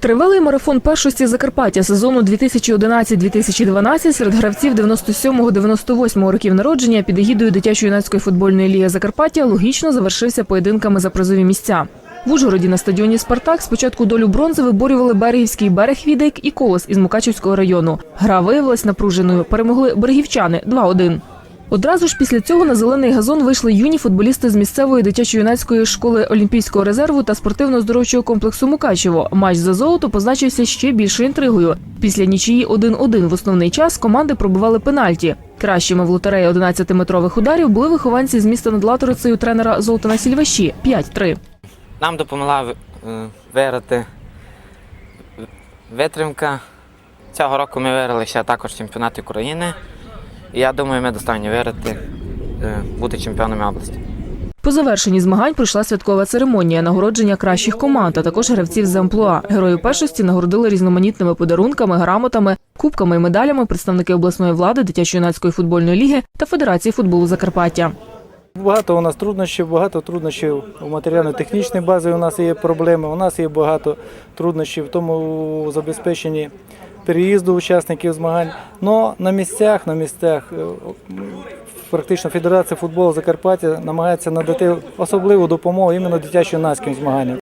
Тривалий марафон першості Закарпаття сезону 2011-2012 серед гравців 97-98 років народження під егідою дитячо-юнацької футбольної ліги Закарпаття логічно завершився поєдинками за призові місця. В Ужгороді на стадіоні Спартак спочатку долю бронзи виборювали Берегівський берег Відик і Колос із Мукачівського району. Гра виявилась напруженою. Перемогли берегівчани 2-1. Одразу ж після цього на зелений газон вийшли юні футболісти з місцевої дитячо-юнацької школи Олімпійського резерву та спортивно-здоровчого комплексу Мукачево. Матч за золото позначився ще більшою інтригою. Після нічиї 1-1 в основний час команди пробивали пенальті. Кращими в лотереї 11-метрових ударів були вихованці з міста над Латорицею тренера Золтана Сільваші 5-3. Нам допомогла е, виграти витримка. Цього року ми виграли ще також чемпіонат України. Я думаю, ми достойні виграти, е, бути чемпіонами області. По завершенні змагань пройшла святкова церемонія нагородження кращих команд, а також гравців з амплуа. Героїв першості нагородили різноманітними подарунками, грамотами, кубками і медалями представники обласної влади, дитячо-юнацької футбольної ліги та Федерації футболу Закарпаття. Багато у нас труднощів, багато труднощів у матеріально-технічній базі. У нас є проблеми. У нас є багато труднощів в тому забезпеченні переїзду учасників змагань. Но на місцях, на місцях е, практично Федерація футболу Закарпаття намагається надати особливу допомогу іменно дитячо-юнацьким змаганням.